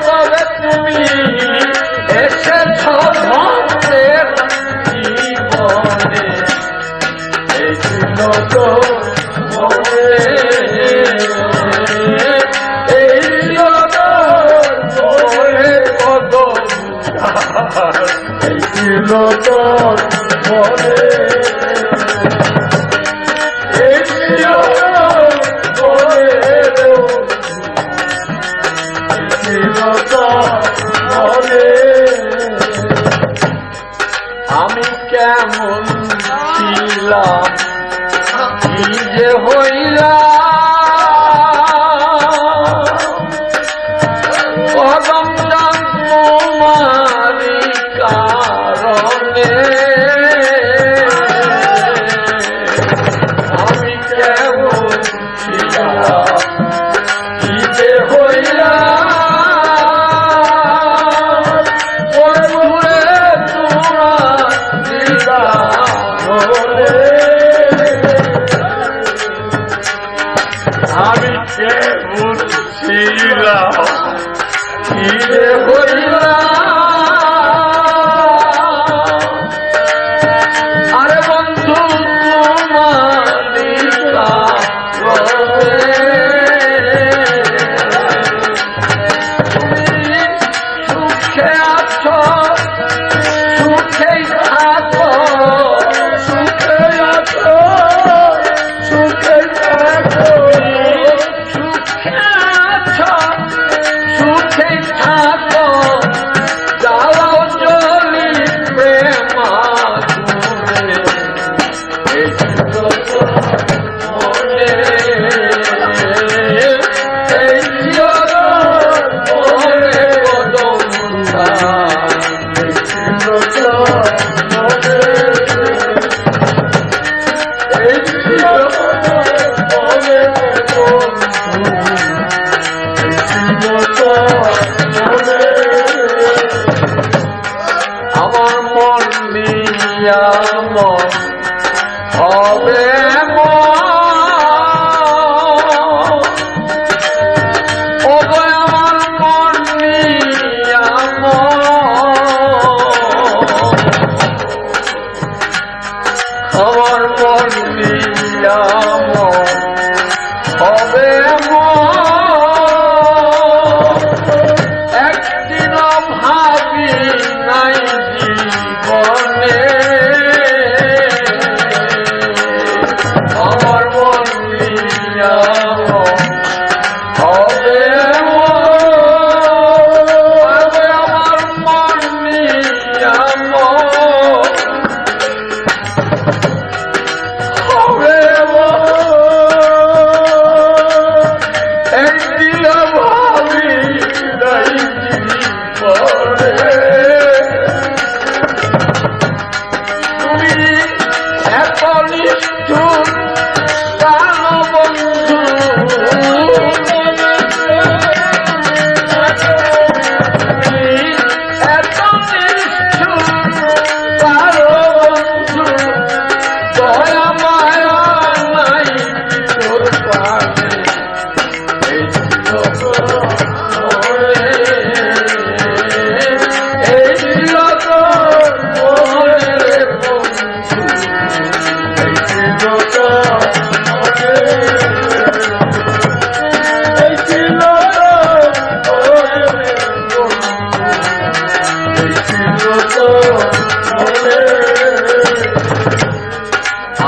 তবে তুমি এসেছ ভক্তের জীবনে এই জন্য তো এই জন্য তো মনে কেমন ছিলাম Oh,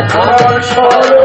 আমার সরল